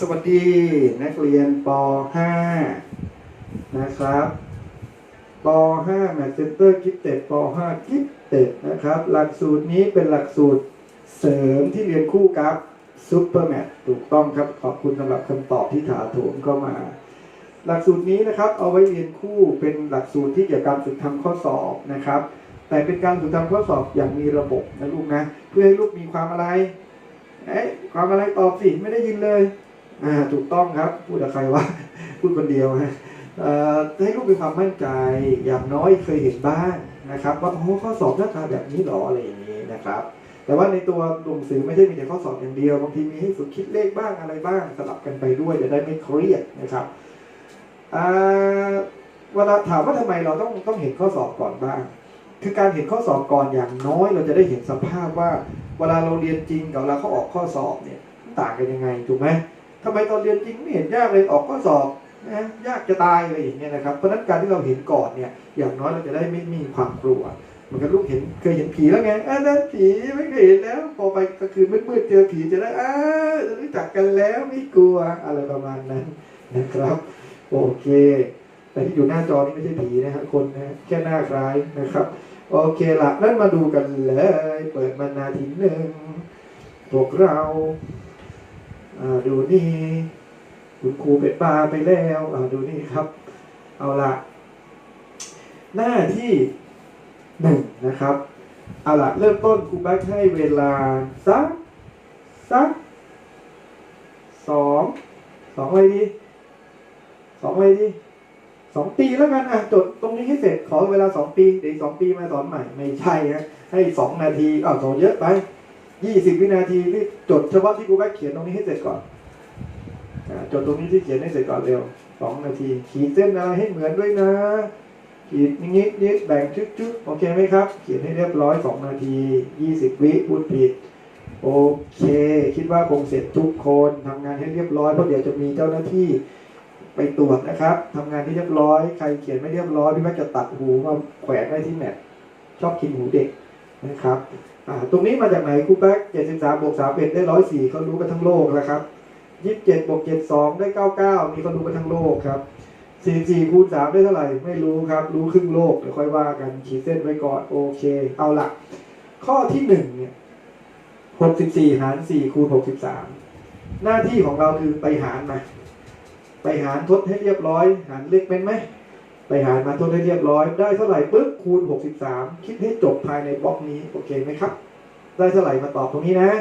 สวัสดีนักเรียนป .5 นะครับป .5 แมทเซนเตอร์กิฟเต็ดป .5 กิฟเต็ดนะครับ หลักสูตรนี้เป็นหลักสูตรเสริมที่เรียนคู่กับซูเปอร์แมทถูกต้องครับ ขอบคุณสำหรับคำตอบที่ถาโถมเข้ามา หลักสูตรนี้นะครับเอาไว้เรียนคู่เป็นหลักสูตรที่เกี่ยวกับการฝึกทำข้อสอบนะครับ แต่เป็นการฝึกทำข้อสอบอย่างมีระบบนะลูกนะ เพื่อให้ลูกมีความอะไรเอ๊ะความอะไรตอบสิไม่ได้ยินเลย อ่าถูกต้องครับ พูดกับใครวะพูดคนเดียวฮะให้ลูกมีความมั่นใจอย่างน้อยเคยเห็นบ้างนะครับ ว่าโอ้ข้อสอบหน้าตาแบบนี้หรออะไรอย่างนี้นะครับ แต่ว่าในตัวหนังสือไม่ใช่มีแต่ข้อสอบอย่างเดียวบางทีมีให้ฝึกคิดเลขบ้างอะไรบ้างสลับกันไปด้วยจะได้ไม่เครียดนะครับเวลาถามว่าทำไมเราต้องต้องเห็นข้อสอบก่อนบ้าง คือการเห็นข้อสอบก่อนอย่างน้อยเราจะได้เห็นสภาพว่า เวลาเราเรียนจริงกับเวลาเขาออกข้อสอบเนี่ยต่างกันยังไงถูกไหม ทำไมตอนเรียนจริงไม่เห็นยากเลยออกข้อสอบนะยากจะตายอะไรอย่างเงี้ยนะครับเพราะนั้นการที่เราเห็นก่อนเนี่ยอย่างน้อยเราจะได้ไม่มีความกลัวเหมือนกับลูกเห็นเคยเห็นผีแล้วไงอ่านั่นผีไม่เคยเห็นแล้ว พอไปกลางคืนมืดๆเจอผีจะได้อ่ารู้จักกันแล้วไม่กลัวอะไรประมาณนั้นนะครับ โอเค แต่ที่อยู่หน้าจอนี่ไม่ใช่ผีนะฮะคนนะแค่หน้าคล้ายนะครับ โอเคละนั่นมาดูกันเลย เปิดมานาทีหนึ่งพวกเรา ดูนี่ คุณครูเป็ดปลาไปแล้วอ่าดูนี่ครับ เอาละหน้าที่หนึ่งนะครับ เอาละเริ่มต้นครูแบ็คให้เวลาสักสักสองสองอะไรดีสองอะไรดีสองปีแล้วกันอะจดตรงนี้ให้เสร็จขอเวลาสองปีเดี๋ยวสองปีมาสอนใหม่ ไม่ใช่ฮะให้สองนาทีอ้าวสอนเยอะไป ยี่สิบวินาทีที่จดเฉพาะที่กูแบกเขียนตรงนี้ให้เสร็จก่อนจดตรงนี้ที่เขียนให้เสร็จก่อนเร็วสองนาที ขีดเส้นอะไรให้เหมือนด้วยนะขีดอย่างงี้ยึดแบ่งชุดๆโอเคไหมครับ เขียนให้เรียบร้อยสองนาทียี่สิบวิพูดผิดโอเค คิดว่าคงเสร็จทุกคนทำงานให้เรียบร้อยเพราะเดี๋ยวจะมีเจ้าหน้าที่ไปตรวจนะครับทำงานที่เรียบร้อย ใครเขียนไม่เรียบร้อยพี่แม็กจะตัดหูมาแขวนไว้ที่แมทชอบกินหูเด็กนะครับ ตรงนี้มาจากไหนครูแป๊ก73บวก3เป็นได้104เขารู้กันทั้งโลกแล้วครับ27บวก72ได้99มีเขารู้กันทั้งโลกครับ44คูณ3ได้เท่าไหร่ ไม่รู้ครับ รู้ครึ่งโลกเดี๋ยวค่อยว่ากันขีดเส้นไว้ก่อนโอเค เอาละข้อที่1เนี่ย64หาร4คูณ63หน้าที่ของเราคือไปหารมาไปหารทดให้เรียบร้อย หารเลขเป็นไหม ไปหารมาทดให้เรียบร้อย ได้เท่าไหร่ปึ๊บคูณ 63 คิดให้จบภายในบล็อกนี้ โอเคไหมครับ ได้เท่าไหร่มาตอบตรงนี้นะ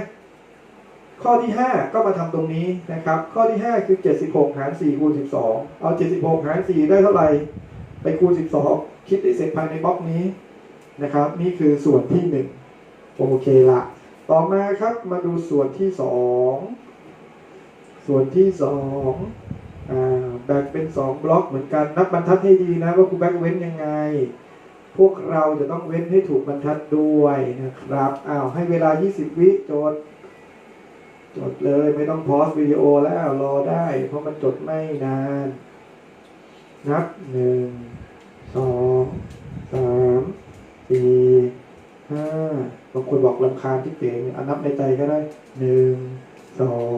ข้อที่ 5 ก็มาทำตรงนี้นะครับ ข้อที่ 5 คือ 76 หาร 4 คูณ 12 เอา 76 หาร 4 ได้เท่าไหร่ ไปคูณ 12 คิดได้เสร็จภายในบล็อกนี้นะครับ นี่คือส่วนที่ 1 โอเคละต่อมาครับมาดูส่วนที่ 2 ส่วนที่2อ่า แบ่งเป็นสองบล็อกเหมือนกัน นับบรรทัดให้ดีนะว่าครูแบ็กเว้นยังไง พวกเราจะต้องเว้นให้ถูกบรรทัดด้วยนะครับอ้าวให้เวลา 20 วิจดจดเลยไม่ต้องพอสวิดีโอแล้วรอได้ เพราะมันจดไม่นาน นับหนึ่งสองสามสี่ห้าบางคนบอกลำคาญที่เป๋งอะนับในใจก็ได้หนึ่งสอง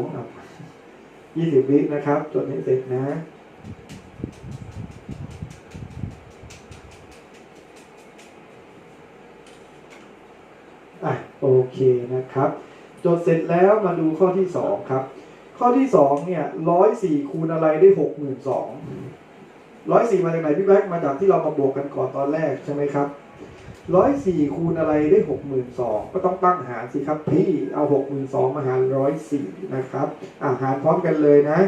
ยี่สิบวินะครับ จดให้เสร็จนะ โอ เคนะครับจดเสร็จแล้วมาดูข้อที่สองครับ ข้อที่สองเนี่ยร้อยสี่คูณอะไรได้หกหมื่นสองร้อยสี่มาจากไหนพี่แบ๊กมาจากที่เรามาบวกกันก่อนตอนแรกใช่ไหมครับร้อยสี่คูณอะไรได้หกหมื่นสองก็ต้องตั้งหารสิครับพี่เอาหกหมื่นสองมาหารร้อยสี่นะครับอ่าหารพร้อมกันเลยนะ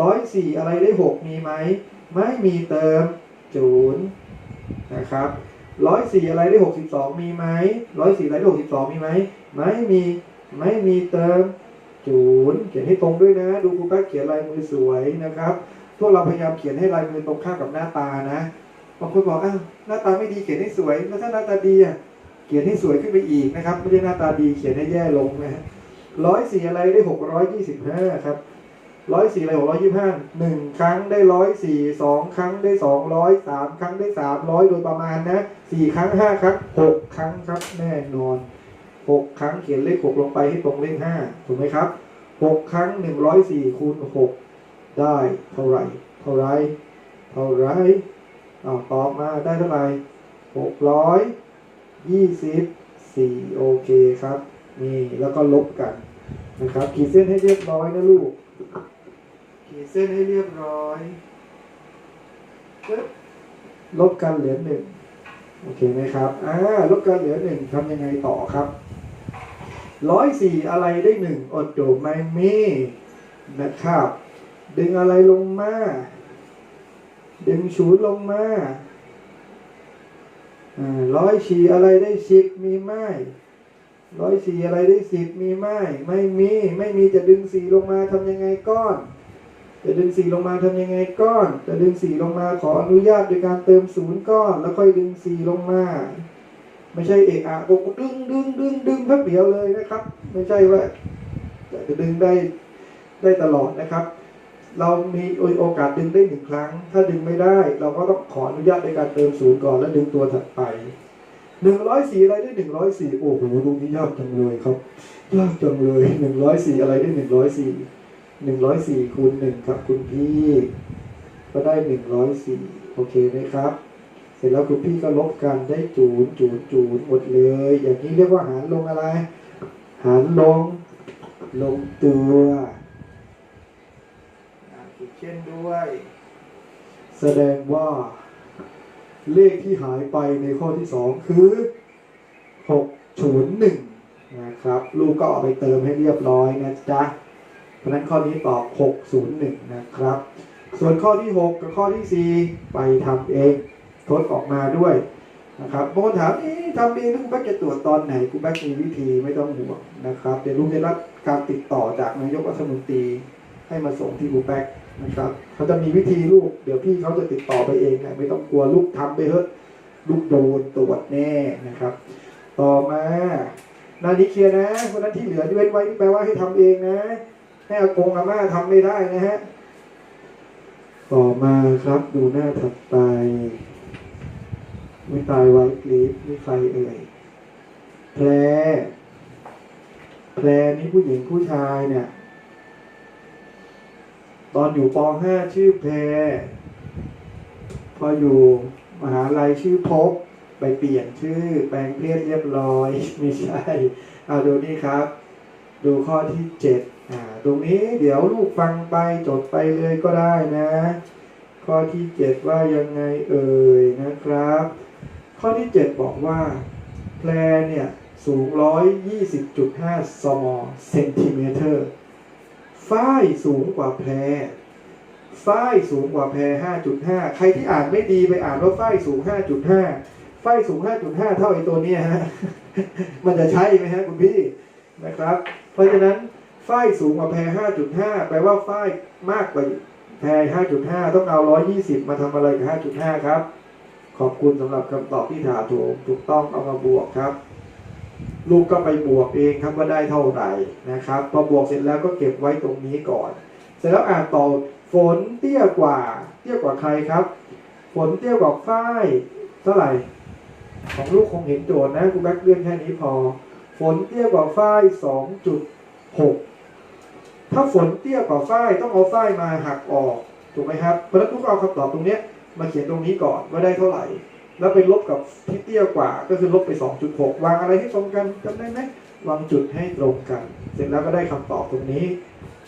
ร้อยสี่อะไรได้หกมีไหมไม่มีเติมศูนย์นะครับ ร้อยสี่อะไรได้หกสิบสองมีไหมร้อยสี่อะไรได้หกสิบสองมีไหมไม่มีไม่มีเติมศูนย์เขียนให้ตรงด้วยนะ ดูครูแป๊กเขียนลายมือสวยนะครับ พวกเราพยายามเขียนให้ลายมือตรงข้ามกับหน้าตานะบางคนบอกอ้าวหน้าตาไม่ดีเขียนให้สวยแล้วถ้าหน้าตาดีอะเขียนให้สวยขึ้นไปอีกนะครับไม่ใช่หน้าตาดีเขียนให้แย่ลงนะฮะร้อยสี่อะไรได้หกร้อยยี่สิบห้าครับ ร้อยสี่อะไรหกร้อยยี่ห้าหนึ่งครั้งได้ร้อยสี่สองครั้งได้สองร้อยสามครั้งได้สามร้อยโดยประมาณนะสี่ครั้งห้าครั้งหกครั้งครับแน่นอนหกครั้งเขียนเลขหกลงไปให้ตรงเลขห้าถูกไหมครับหกครั้งหนึ่งร้อยสี่คูณหกได้เท่าไหร่ เท่าไหรเท่าไหรเอาตอบมาได้เท่าไหร่หกร้อยยี่สิบสี่โอเคครับนี่แล้วก็ลบกันนะครับขีดเส้นให้เรียบร้อยนะลูก ขีดเส้นให้เรียบร้อยปึ๊บลบกันเหลือหนึ่งโอเคไหมครับอ่าลบกันเหลือหนึ่งทำยังไงต่อครับร้อยสี่อะไรได้หนึ่งอดโดไม่มีนะครับ ดึงอะไรลงมา ดึงศูนย์ลงมาร้อยสี่อะไรได้สิบมีไหมร้อยสี่อะไรได้สิบมีไหมไม่มี ไม่มีจะดึงสี่ลงมาทำยังไงก้อน จะดึงสี่ลงมาทำยังไงก้อน จะดึงสี่ลงมาขออนุญาตโดยการเติมศูนย์ก้อน แล้วค่อยดึงสี่ลงมา ไม่ใช่เอกอะกดึงดึงดึงดึงแป๊บเดียวเลยนะครับ ไม่ใช่ว่าจะดึงได้ได้ตลอดนะครับ เรามีโอกาสดึงได้หนึ่งครั้ง ถ้าดึงไม่ได้ เราก็ต้องขออนุญาตในการเติมศูนย์ก่อนแล้วดึงตัวถัดไปหนึ่งร้อยสี่อะไรได้หนึ่งร้อยสี่โอ้โหตรงนี้ยากจังเลยครับยากจังเลยหนึ่งร้อยสี่อะไรได้หนึ่งร้อยสี่ หนึ่งร้อยสี่คูณหนึ่งครับคุณพี่ ก็ได้หนึ่งร้อยสี่โอเคไหมครับ เสร็จแล้วคุณพี่ก็ลบกันได้จูนจูนจูนหมดเลย อย่างนี้เรียกว่าหารลงอะไร หารลง ลงตัวอ่าขีดเช่นด้วย แสดงว่า เลขที่หายไปในข้อที่สองคือหกศูนย์หนึ่งนะครับ ลูกก็เอาไปเติมให้เรียบร้อยนะจ๊ะ เพราะนั้นข้อนี้ตอบ 601 นะครับ ส่วนข้อที่ 6 กับข้อที่ 4 ไปทำเองทดออกมาด้วยนะครับบางคนถามเอ๊ะทำเองแล้วกูแบกจะตรวจตอนไหนกูแบกมีวิธีไม่ต้องห่วงนะครับ เดี๋ยวลุงจะรับการติดต่อจากนายกรัฐมนตรีให้มาส่งที่กูแบกนะครับเขาจะมีวิธีลูก เดี๋ยวพี่เขาจะติดต่อไปเองนะไม่ต้องกลัวลูกทำไปเถอะลูกโดนตรวจแน่นะครับ ต่อมานานี้เคลียร์นะคนนั้นที่เหลือที่เว้นไว้นี่แปลว่าให้ทำเองนะ ให้อากงอาม่าทำไม่ได้นะฮะ ต่อมาครับดูหน้าถัดไปไม่ตายไว้กรีฟนี่ใครเอ่ยแพรแพรนี่ผู้หญิงผู้ชายเนี่ย ตอนอยู่ป .5 ชื่อแพรพออยู่มหาลัยชื่อพบไปเปลี่ยนชื่อแปลงเพศเรียบร้อย ไม่ใช่เอาดูนี่ครับ ดูข้อที่เจ็ด ตรงนี้เดี๋ยวลูกฟังไปจดไปเลยก็ได้นะ ข้อที่เจ็ดว่ายังไงเอ่ยนะครับ ข้อที่เจ็ดบอกว่า แพรเนี่ยสูงร้อยยี่สิบจุดห้าสมเซนติเมตรฝ้ายสูงกว่าแพรฝ้ายสูงกว่าแพรห้าจุดห้าใครที่อ่านไม่ดีไปอ่านว่าฝ้ายสูงห้าจุดห้าฝ้ายสูงห้าจุดห้าเท่าไอ้ตัวเนี้ยฮะ มันจะใช่ไหมฮะคุณพี่นะครับ เพราะฉะนั้น ฝ้ายสูงกว่าแพร5.5 แปลว่าฝ้ายมากกว่าแพร5.5 ต้องเอา 120 มาทำอะไรกับ 5.5 ครับ ขอบคุณสำหรับคำตอบที่ถาโถมถูกต้องเอามาบวกครับ ลูกก็ไปบวกเองครับว่าได้เท่าไหร่นะครับ พอบวกเสร็จแล้วก็เก็บไว้ตรงนี้ก่อน เสร็จแล้วอ่านต่อฝนเตี้ยกว่า เตี้ยกว่าใครครับ ฝนเตี้ยกว่าฝ้ายเท่าไหร่ ของลูกคงเห็นโจทย์นะคุณแบ็คเลื่อนแค่นี้พอ ฝนเตี้ยกว่าฝ้าย2.6 ถ้าฝนเตี้ยกว่าฝ้ายต้องเอาฝ้ายมาหักออกถูกไหมครับเพราะฉะนั้นทุกเอาคำตอบตรงเนี้ยมาเขียนตรงนี้ก่อนว่าได้เท่าไหร่ แล้วไปลบกับที่เตี้ยกว่าก็คือลบไป 2.6 วางอะไรให้ตรงกันจำได้ไหมวางจุดให้ตรงกัน เสร็จแล้วก็ได้คำตอบตรงนี้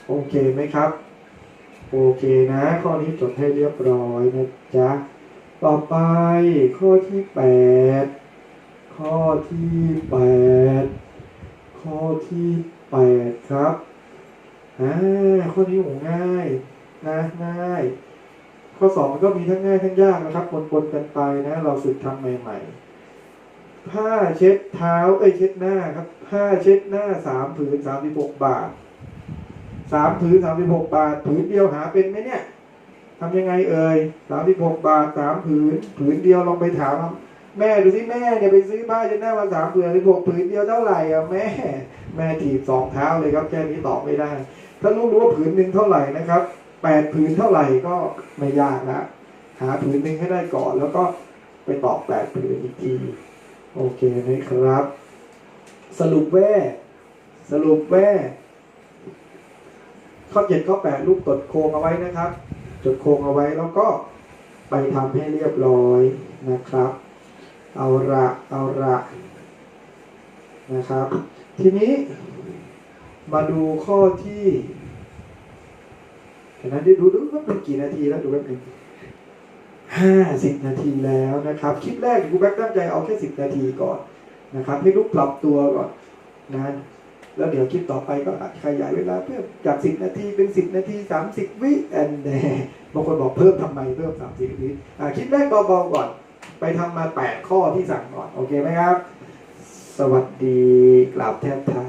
โอเคไหมครับ โอเคนะ ข้อนี้จดให้เรียบร้อยนะจ๊ะต่อไปข้อที่แปดข้อที่แปดข้อที่แปดครับ อ่าข้อนี้โหง่ายนะง่าย ข้อสองมันก็มีทั้งง่ายทั้งยากนะครับปนๆกันไปนะ เราฝึกทำใหม่ๆผ้าเช็ดเท้าเอ้ยเช็ดหน้าครับผ้าเช็ดหน้าสามผืนสามสิบหกบาทสามผืนสามสิบหกบาท ผืนเดียวหาเป็นไหมเนี่ยทำยังไงเอ่ยสามสิบหกบาทสามผืน ผืนเดียวลองไปถามแม่ดูสิแม่เนี่ยไปซื้อผ้าเช็ดหน้ามาสามผืนสิบหกผืนเดียวเท่าไหร่อะแม่ แม่ถีบสองเท้าเลยครับแค่นี้ตอบไม่ได้ ถ้ารู้รู้ว่าผืนหนึ่งเท่าไหร่นะครับแปดผืนเท่าไหร่ก็ไม่ยากละหาผืนหนึ่งให้ได้ก่อน แล้วก็ไปตอบแปดผืนอีกทีโอเคไหมครับ สรุปแว่สรุปแว่ข้อเจ็ดข้อแปดลูกตดโครงเอาไว้นะครับ จดโครงเอาไว้แล้วก็ไปทำให้เรียบร้อยนะครับ เอาละเอาละนะครับ ทีนี้ มาดูข้อที่เดี๋ยวนะดูดูว่าเป็นกี่นาทีแล้วดูแป๊บหนึงห้าสิบนาทีแล้วนะครับ คลิปแรกกูแบ็กตั้งใจเอาแค่สิบนาทีก่อนนะครับ ให้ลูกปรับตัวก่อนนะแล้วเดี๋ยวคลิปต่อไปก็ขยายเวลาเพิ่มจากสิบนาทีเป็นสิบนาทีสามสิบวิแอนแดบางคนบอกเพิ่มทำไมเพิ่มสามสิบวิคลิปแรกเบาๆก่อน ไปทำมาแปดข้อที่สั่งก่อน โอเคไหมครับ สวัสดีกราบแทบเท้า